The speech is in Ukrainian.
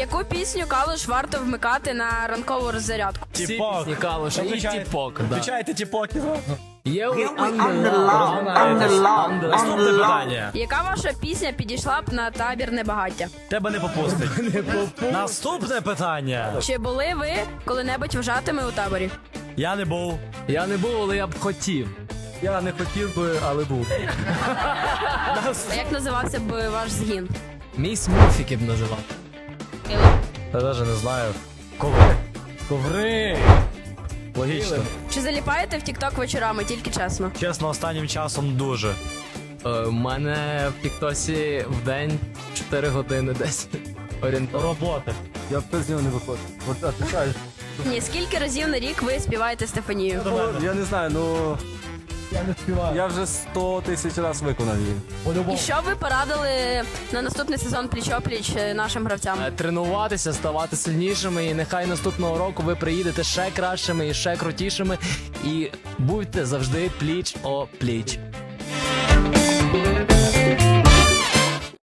Яку пісню калуш варто вмикати на ранкову роззарядку? Всі Тіпок. пісні Калуша і Включай- Тіпок. Да. Включайте тіпок. Є у Наступне питання. Яка ваша пісня підійшла б на табір небагаття? Тебе не попустить. Наступне питання. Чи були ви коли-небудь вважатими у таборі? Я не був. Я не був, але я б хотів. Я не хотів би, але був. А як називався б ваш згін? Мій смурфіки б називав. Я навіть не знаю. Коври. Коври. Логічно. Чи заліпаєте в Тікток вечорами, тільки чесно? Чесно, останнім часом дуже. Е, У мене в Тіктосі в день 4 години десь. Орієнтовно. Роботи. Я б з нього не виходжу. От, а ти кажеш. Ні, скільки разів на рік ви співаєте Стефанію? Я не знаю, ну. Я не співаю. Я вже 100 тисяч разів виконав її. І що ви порадили на наступний сезон пліч-опліч е, нашим гравцям? Е, Тренуватися, ставати сильнішими, і нехай наступного року ви приїдете ще кращими і ще крутішими. І будьте завжди пліч о пліч.